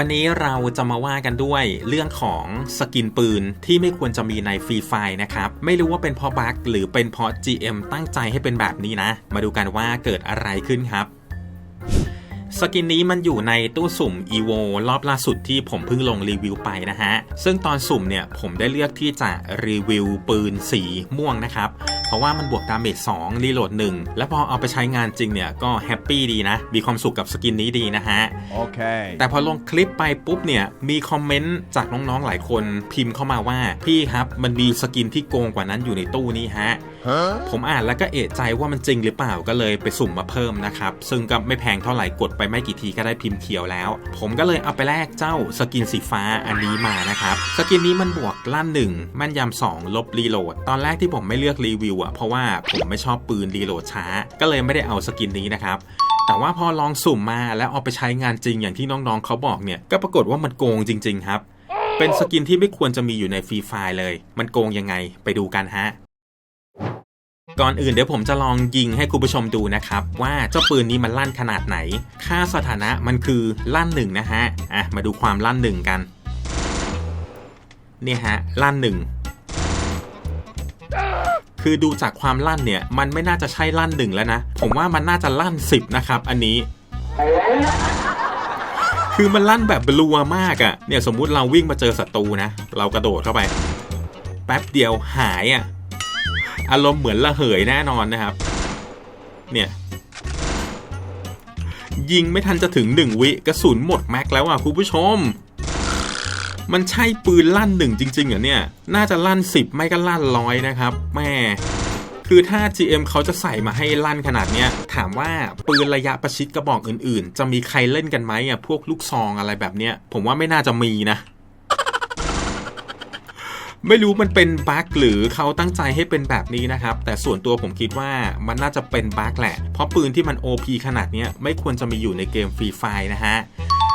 วันนี้เราจะมาว่ากันด้วยเรื่องของสกินปืนที่ไม่ควรจะมีในฟรีไฟนะครับ ไม่รู้ว่าเป็นเพราะบั๊กหรือเป็นเพราะ GM ตั้งใจให้เป็นแบบนี้นะ มาดูกันว่าเกิดอะไรขึ้นครับสกินนี้มันอยู่ในตู้สุ่ม EVO รอบล่าสุดที่ผมเพิ่งลงรีวิวไปนะฮะ ซึ่งตอนสุ่มเนี่ยผมได้เลือกที่จะรีวิวปืนสีม่วงนะครับเพราะว่ามันบวกดาเมจ2รีโหลด1 แล้วพอเอาไปใช้งานจริงเนี่ยก็แฮปปี้ดีนะ มีความสุขกับสกินนี้ดีนะฮะ Okay. แต่พอลงคลิปไปปุ๊บเนี่ย มีคอมเมนต์จากน้องๆหลายคนพิมพ์เข้ามาว่า พี่ครับมันมีสกินที่โกงกว่านั้นอยู่ในตู้นี้ฮะ Huh? ผมอ่านแล้วก็เอะใจว่ามันจริงหรือเปล่าก็เลยไปสุ่มมาเพิ่มนะครับ ซึ่งก็ไม่แพงเท่าไหร่กดไปไม่กี่ทีก็ได้พิมพ์เขียวแล้ว ผมก็เลยเอาไปแลกเจ้าสกินสีฟ้าอันนี้มานะครับ สกินนี้มันบวกลั่นหนึ่งแม่นยำสองลบรีโหลด ตอนแรกที่ผมไม่เลือกรีวิวอะเพราะว่าผมไม่ชอบปืนรีโหลดช้า ก็เลยไม่ได้เอาสกินนี้นะครับแต่ว่าพอลองสุ่มมาแล้วเอาไปใช้งานจริงอย่างที่น้องๆเขาบอกเนี่ยก็ปรากฏว่ามันโกงจริง ๆ ครับ เป็นสกินที่ไม่ควรจะมีอยู่ในฟรีไฟล์เลย มันโกงยังไงไปดูกันฮะก่อนอื่นเดี๋ยวผมจะลองยิงให้คุณผู้ชมดูนะครับ ว่าเจ้าปืนนี้มันลั่นขนาดไหน ค่าสถานะมันคือลั่นหนึ่งนะฮะอะมาดูความลั่นหนึ่งกัน เนี่ยฮะลั่นหนึ่ง คือดูจากความลั่นเนี่ย มันไม่น่าจะใช่ลั่นหนึ่งแล้วนะ ผมว่ามันน่าจะลั่นสิบนะครับ อันนี้ คือมันลั่นแบบรัวมากอะ่ะ เนี่ยสมมุติเราวิ่งมาเจอศัตรูนะ เรากระโดดเข้าไป แป๊บเดียวหายอะ่ะ อารมณ์เหมือนระเหยแน่นอนนะครับ เนี่ยยิงไม่ทันจะถึงหนึ่งวิกระสุนหมดแม็กแล้วอะคุณผู้ชม มันใช่ปืนลั่นหนึ่งจริงๆเหรอเนี่ย น่าจะลั่นสิบไม่ก็ลั่นร้อยนะครับแม่คือถ้า GM เขาจะใส่มาให้ลั่นขนาดเนี้ย ถามว่าปืนระยะประชิดกระบอกอื่นๆ จะมีใครเล่นกันไหมอะพวกลูกซองอะไรแบบเนี้ย ผมว่าไม่น่าจะมีนะ ไม่รู้มันเป็นบั๊กหรือเขาตั้งใจให้เป็นแบบนี้นะครับ แต่ส่วนตัวผมคิดว่ามันน่าจะเป็นบั๊กแหละ เพราะปืนที่มัน OP ขนาดเนี้ยไม่ควรจะมีอยู่ในเกมฟรีไฟนะฮะ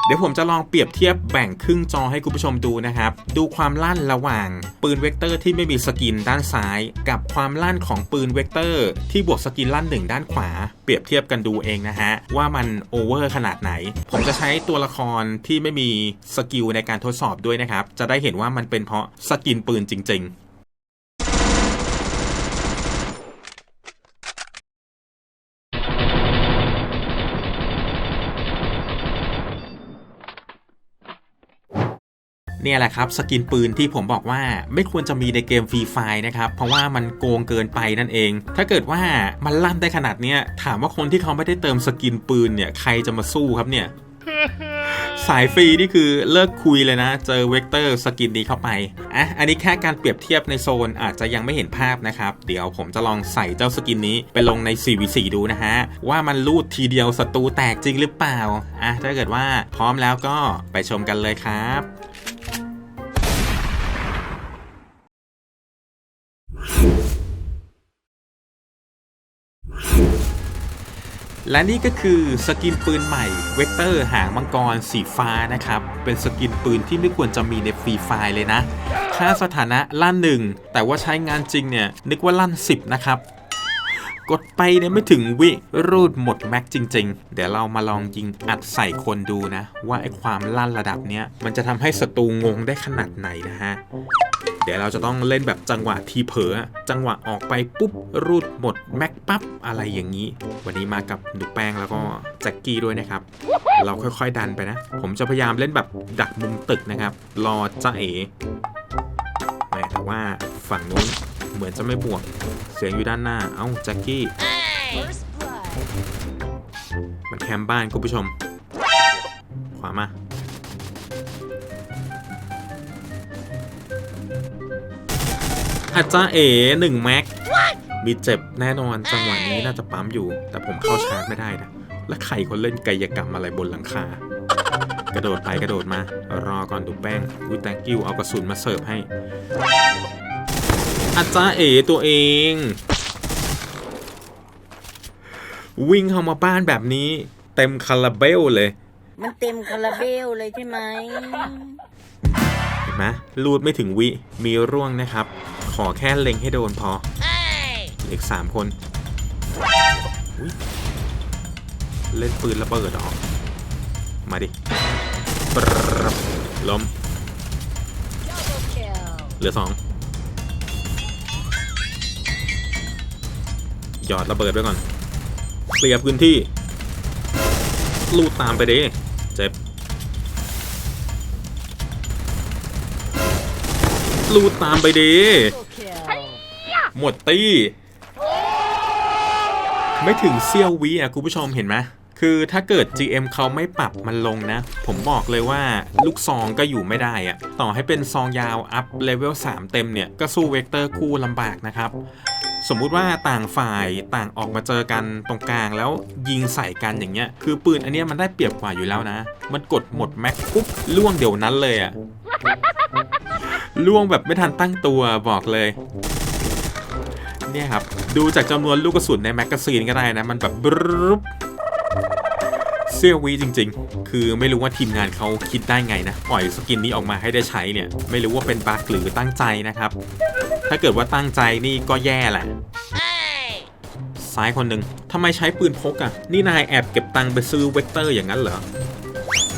เดี๋ยวผมจะลองเปรียบเทียบแบ่งครึ่งจอให้คุณผู้ชมดูนะครับ ดูความลั่นระหว่าง ปืนเวกเตอร์ที่ไม่มีสกินด้านซ้าย กับความลั่นของปืนเวกเตอร์ ที่บวกสกินลั่นหนึ่งด้านขวา เปรียบเทียบกันดูเองนะฮะ ว่ามันโอเวอร์ขนาดไหน ผมจะใช้ตัวละครที่ไม่มีสกิลในการทดสอบด้วยนะครับ จะได้เห็นว่ามันเป็นเพราะสกินปืนจริง ๆ เนี่ยแหละครับสกินปืนที่ผมบอกว่าไม่ควรจะมีในเกมฟรีไฟนะครับ เพราะว่ามันโกงเกินไปนั่นเอง ถ้าเกิดว่ามันลั่นได้ขนาดเนี้ยถามว่าคนที่เขาไม่ได้เติมสกินปืนเนี่ยใครจะมาสู้ครับเนี่ยสายฟรีนี่คือเลิกคุยเลยนะ เจอเวกเตอร์สกินนี้เข้าไปอะอันนี้แค่การเปรียบเทียบในโซนอาจจะยังไม่เห็นภาพนะครับ เดี๋ยวผมจะลองใส่เจ้าสกินนี้ไปลงใน 4v4 ดูนะฮะ ว่ามันลูดทีเดียวศัตรูแตกจริงหรือเปล่าอะถ้าเกิดว่าพร้อมแล้วก็ไปชมกันเลยครับ และนี่ก็คือสกินปืนใหม่เวกเตอร์หางมังกรสีฟ้านะครับ เป็นสกินปืนที่ไม่ควรจะมีในฟรีไฟเลยนะ ค่าสถานะลั่นหนึ่งแต่ว่าใช้งานจริงเนี่ย นึกว่าลั่น 10 นะครับ กดไปเนี่ยไม่ถึงวิรูดหมดแม็กจริง ๆ เดี๋ยวเรามาลองยิงอัดใส่คนดูนะ ว่าไอ้ความลั่นระดับเนี้ยมันจะทำให้ศัตรูงงได้ขนาดไหนนะฮะ เดี๋ยวเราจะต้องเล่นแบบจังหวะทีเผลอจังหวะออกไปปุ๊บรูดหมดแม็กปั๊บอะไรอย่างนี้ วันนี้มากับหนูแป้งแล้วก็แจ็คกี้ด้วยนะครับ เราค่อยๆดันไปนะ ผมจะพยายามเล่นแบบดักมุมตึกนะครับ รอจ้าเอ๋แต่ว่าฝั่งนู้นเหมือนจะไม่บวก เสียงอยู่ด้านหน้า เอ้าแจ็คกี้มันแคมบ้านคุณผู้ชม ขวามา อาจารย์เอ๋หนึ่งแม็กมีเจ็บแน่นอนจังหวะนี้น่าจะปั๊มอยู่ แต่ผมเข้าชาร์จไม่ได้นะ แล้วใครคนเล่นกายกรรมอะไรบนหลังคา กระโดดไปกระโดดมา รอก่อนดูแป้งอุ้ยแตงกิ้วเอากระสุนมาเสิร์ฟให้ อาจารย์เอ๋ตัวเอง วิ่งเข้ามาบ้านแบบนี้ เต็มคาราเบลเลย มันเต็มคาราเบลเลยใช่ไหมเห็นไหมรูดไม่ถึงวิมีร่วงนะครับข อแค่เล็งให้โดนพออีกสามคนเล่นปืนระเบิดเหรอมาดิล้มเหลือสองหยอดระเบิดไว้ก่อนเคลียร์พื้นที่ ลูดตามไปดิเจ็บลูดตามไปดิ หมดตี้ไม่ถึงเซี่ยววิอะคุณผู้ชมเห็นไหมคือถ้าเกิด GM เขาไม่ปรับมันลงนะ ผมบอกเลยว่าลูกซองก็อยู่ไม่ได้อะต่อให้เป็นซองยาวอัพเลเวล3เต็มเนี่ย ก็สู้เวกเตอร์คู่ลำบากนะครับ สมมุติว่าต่างฝ่ายต่างออกมาเจอกันตรงกลางแล้วยิงใส่กันอย่างเงี้ย คือปืนอันเนี้ยมันได้เปรียบกว่าอยู่แล้วนะ มันกดหมดแม็กปุ๊บล่วงเดี๋ยวนั้นเลยอะล่วงแบบไม่ทันตั้งตัวบอกเลย เนี่ยครับ ดูจากจำนวนลูกกระสุนในแมกกาซีนก็ได้นะ มันแบบบรึบเซียววีจริง ๆ คือไม่รู้ว่าทีมงานเขาคิดได้ไงนะ ปล่อยสกินนี้ออกมาให้ได้ใช้เนี่ย ไม่รู้ว่าเป็นบั๊กหรือตั้งใจนะครับ ถ้าเกิดว่าตั้งใจนี่ก็แย่แหละซ้ายคนหนึ่งทำไมใช้ปืนพกอะ่ะ นี่นายแอบเก็บตังค์ไปซื้อเวกเตอร์อย่างนั้นเหรอ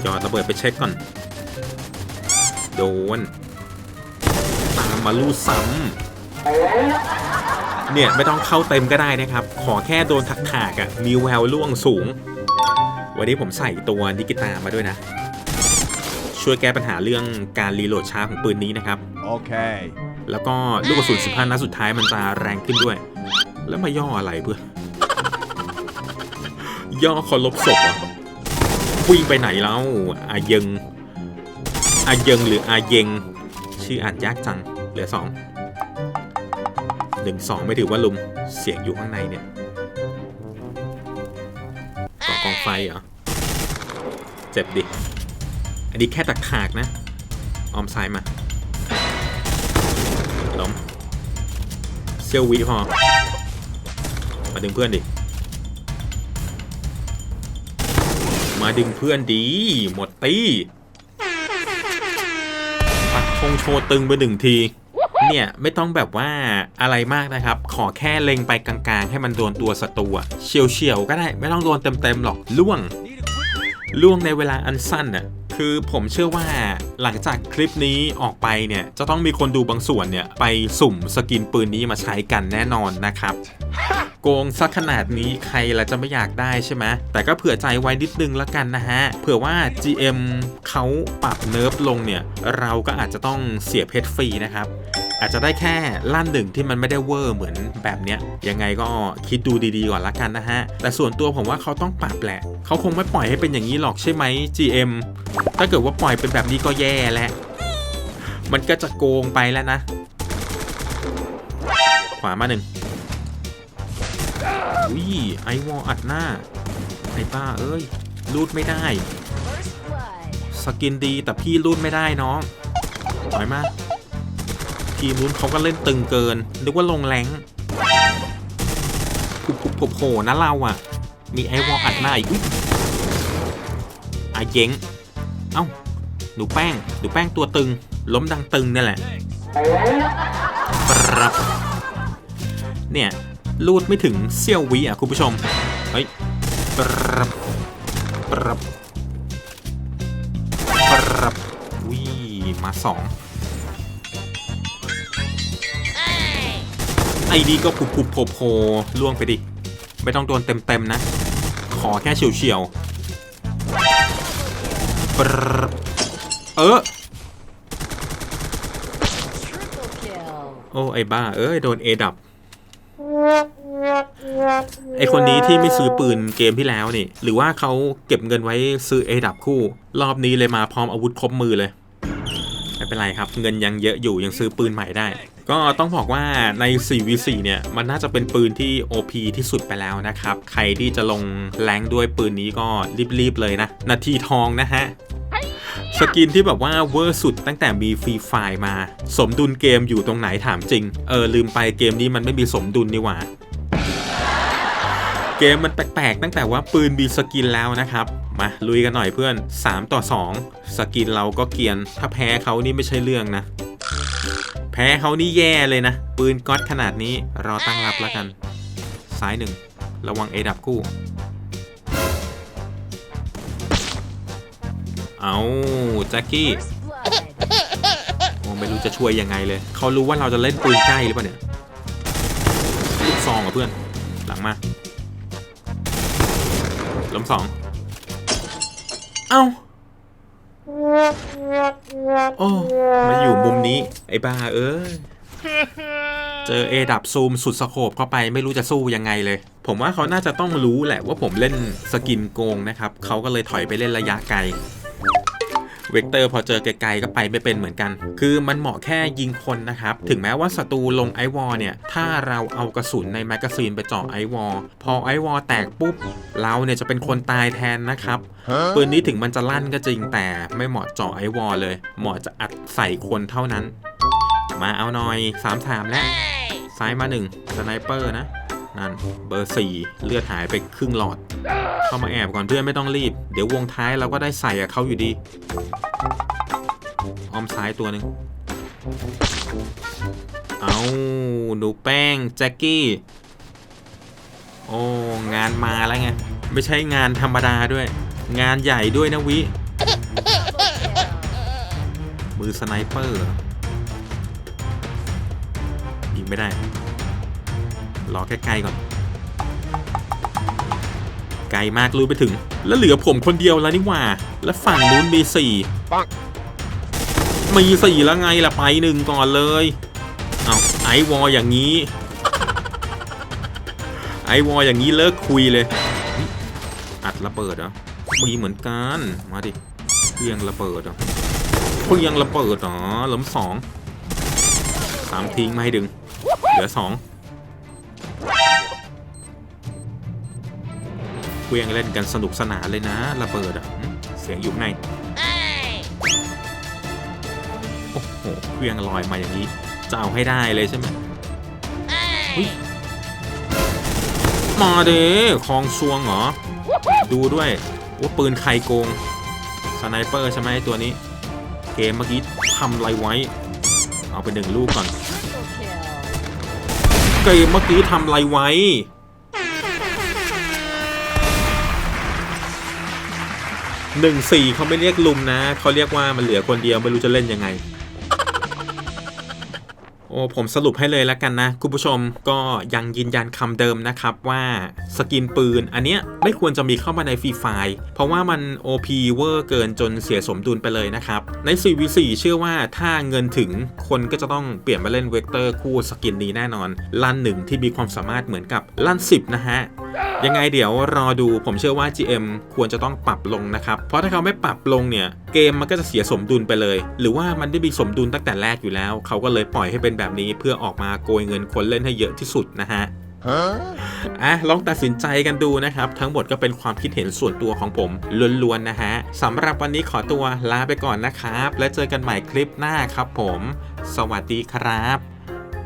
จอดระเบิดไปเช็คก่อน โดน ตามมาลู่ซ้ำ เนี่ยไม่ต้องเข้าเต็มก็ได้นะครับ ขอแค่โดนถักถากๆอะ่ะมีแววล่วงสูง วันนี้ผมใส่ตัวดิกิตามาด้วยนะ ช่วยแก้ปัญหาเรื่องการรีโหลดช้าของปืนนี้นะครับ Okay. แล้วก็ลูกกระสุน15นัดสุดท้ายมันจะแรงขึ้นด้วย แล้วมาย่ออะไรเพื่อนย่อเคารพศพเหรอวิ่งไปไหนแล้วอาเยงอาเยงหรืออาเยง ชื่ออ่านยากจังเหลือสอง หนึ่งสองไม่ถือว่าลุมเสียงอยู่ข้างในเนี่ยก่อกองไฟเหรอ เจ็บดิ อันนี้แค่ตักถากนะ ออมซ้ายมาล้มเซียววิพอมาดึงเพื่อนดิ มาดึงเพื่อนดี หมดตีปักธงโชว์ตึงไปหนึ่งที เนี่ยไม่ต้องแบบว่าอะไรมากนะครับ ขอแค่เล็งไปกลางๆ ให้มันโดนตัวศัตรูอะเฉียวๆก็ได้ไม่ต้องโดนเต็มๆหรอกล่วงล่วงในเวลาอันสั้นน่ะคือผมเชื่อว่าหลังจากคลิปนี้ออกไปเนี่ยจะต้องมีคนดูบางส่วนเนี่ยไปสุ่มสกินปืนนี้มาใช้กันแน่นอนนะครับโกงสักขนาดนี้ใครละจะไม่อยากได้ใช่ไหมแต่ก็เผื่อใจไว้นิดนึงละกันนะฮะ เผื่อว่า GM เขาปรับเนิร์ฟลงเนี่ย เราก็อาจจะต้องเสียเพชรฟรีนะครับ อาจจะได้แค่ลั่นหนึ่งที่มันไม่ได้เวอร์เหมือนแบบเนี้ยยังไงก็คิดดูดีๆก่อนละกันนะฮะ แต่ส่วนตัวผมว่าเขาต้องปรับแหละ เขาคงไม่ปล่อยให้เป็นอย่างนี้หรอกใช่ไหม GM ถ้าเกิดว่าปล่อยเป็นแบบนี้ก็แย่แหละมันก็จะโกงไปแล้วนะ ขวามาหนึ่งอุ้ยไอวอลอัดหน้า ไอ้ป้าเอ้ยรูดไม่ได้ First blood. สกินดีแต่พี่รูดไม่ได้น้องถอยมา ทีมนู้นเขาก็เล่นตึงเกิน นึกว่าลงแรงผุบผุบผุบโผล่นะเราอะ มีไอวอลอัดหน้าอีกอุ๊ยอาเย้งเอ้า หนูแป้ง หนูแป้งตัวตึง ล้มดังตึงนี่แหละปรับเนี่ยรูดไม่ถึงเซี่ยววิอะคุณผู้ชม เฮ้ยปรับปรับปรับวิมาสอง ไอดีก็ผุบผุบโผล่โผล่ล่วงไปดิ ไม่ต้องโดนเต็มๆนะ ขอแค่เฉียวเฉียวเออ โอ้ไอ้บ้า เอ้ยโดนเอดับ ไอคนนี้ที่ไม่ซื้อปืนเกมที่แล้วนี่ หรือว่าเขาเก็บเงินไว้ซื้อเอดับคู่ รอบนี้เลยมาพร้อมอาวุธครบมือเลย ไม่เป็นไรครับ เงินยังเยอะอยู่ยังซื้อปืนใหม่ได้ ก็ต้องบอกว่าใน 4v4 เนี่ย มันน่าจะเป็นปืนที่ OP ที่สุดไปแล้วนะครับ ใครที่จะลงแรงด้วยปืนนี้ก็รีบ ๆ เลยนะ นาทีทองนะฮะ สกินที่แบบว่าเวอร์สุดตั้งแต่มีฟรีไฟล์มา สมดุลเกมอยู่ตรงไหนถามจริง เออ ลืมไปเกมนี้มันไม่มีสมดุลนี่หว่า เกมมันแปลกๆตั้งแต่ว่าปืนมีสกินแล้วนะครับ มาลุยกันหน่อยเพื่อน 3 ต่อ 2 สกินเราก็เกียน ถ้าแพ้เขานี่ไม่ใช่เรื่องนะ แพ้เขานี่แย่เลยนะ ปืนก๊อตขนาดนี้รอตั้งรับแล้วกัน ซ้ายหนึ่ง ระวังเอดับคู่ เอาแจ็คกี้โอไม่รู้จะช่วยยังไงเลย เขารู้ว่าเราจะเล่นปืนใกล้หรือเปล่าเนี่ยลูกซองกับเพื่อน หลังมาล้มสอง เอ้า โอ้มาอยู่มุมนี้ ไอ้บ้าเอ้ยเจอเอดับซูมสุดสโคบเข้าไปไม่รู้จะสู้ยังไงเลย ผมว่าเขาน่าจะต้องรู้แหละว่าผมเล่นสกินโกงนะครับเขาก็เลยถอยไปเล่นระยะไกล เวกเตอร์พอเจอไกลๆก็ไปไม่เป็นเหมือนกัน คือมันเหมาะแค่ยิงคนนะครับ ถึงแม้ว่าศัตรูลงไอวอลเนี่ย ถ้าเราเอากระสุนในแมกกาซีนไปเจาะไอวอลพอไอวอลแตกปุ๊บ เราเนี่ยจะเป็นคนตายแทนนะครับ ปืนนี้ถึงมันจะลั่นก็จริงแต่ไม่เหมาะเจาะไอวอลเลย เหมาะจะอัดใส่คนเท่านั้น มาเอาหน่อยสามถามแล้ว Hey! ซ้ายมาหนึ่งสไนเปอร์นะนั่นเบอร์ 4 เลือดหายไปครึ่งหลอด เข้ามาแอบก่อนเพื่อนไม่ต้องรีบ เดี๋ยววงท้ายเราก็ได้ใส่กับเขาอยู่ดี ออมซ้ายตัวหนึ่งเอาหนูแป้ง แจ็คกี้ โอ้ งานมาแล้วไง ไม่ใช่งานธรรมดาด้วย งานใหญ่ด้วยนะวิ มือสไนเปอร์ยิงไม่ได้ รอใกล้ๆก่อน ไกลมากรู้ไปถึง แล้วเหลือผมคนเดียวแล้วนี่หว่า แล้วฝั่งนู้นมีสี่ปังมีสี่แล้วไงล่ะไปหนึ่งก่อนเลย เอาไอวอลอย่างนี้ ไอวอลอย่างนี้เลิกคุยเลยเฮ้ยอัดระเบิดเหรอมีเหมือนกัน มาดิเพียงระเบิดเหรอเพิ่งยังระเบิดเหรอหล้มสองสามทิ้งไม่ให้ดึง เหลือสอง เพียงเล่นกันสนุกสนานเลยนะ ระเบิดอะหึเสียงอยู่ข้างใน Hey! โอ้โหเพียงลอยมาอย่างนี้ จะเอาให้ได้เลยใช่ไหม Hey! มาเด้คลองซวงเหรอ ดูด้วยว่าปืนใครโกง สไนเปอร์ใช่ไหมตัวนี้ เกมเมื่อกี้ทำอะไรไว้ เอาไปหนึ่งลูกก่อน Triple kill. เกมเมื่อกี้ทำอะไรไว้ หนึ่งสี่เขาไม่เรียกลุมนะเขาเรียกว่ามันเหลือคนเดียวไม่รู้จะเล่นยังไง โอ้ผมสรุปให้เลยแล้วกันนะ คุณผู้ชมก็ยังยืนยันคำเดิมนะครับว่าสกินปืนอันเนี้ยไม่ควรจะมีเข้ามาในฟรีไฟล์เพราะว่ามัน OP เวอร์เกินจนเสียสมดุลไปเลยนะครับ ใน 4v4 เชื่อว่าถ้าเงินถึงคนก็จะต้องเปลี่ยนมาเล่นเวกเตอร์คู่สกินนี้แน่นอน ลั่นหนึ่งที่มีความสามารถเหมือนกับลั่น 10 นะฮะ ยังไงเดี๋ยวรอดูผมเชื่อว่า GM ควรจะต้องปรับลงนะครับ เพราะถ้าเขาไม่ปรับลงเนี่ย เกมมันก็จะเสียสมดุลไปเลย หรือว่ามันได้มีสมดุลตั้งแต่แรกอยู่แล้ว เขาก็เลยปล่อยให้เป็นแบบนี้เพื่อออกมาโกยเงินคนเล่นให้เยอะที่สุดนะฮะ Huh? อะลองตัดสินใจกันดูนะครับ ทั้งหมดก็เป็นความคิดเห็นส่วนตัวของผมล้วนๆนะฮะสำหรับวันนี้ขอตัวลาไปก่อนนะครับ แล้วเจอกันใหม่คลิปหน้าครับผม สวัสดีครับ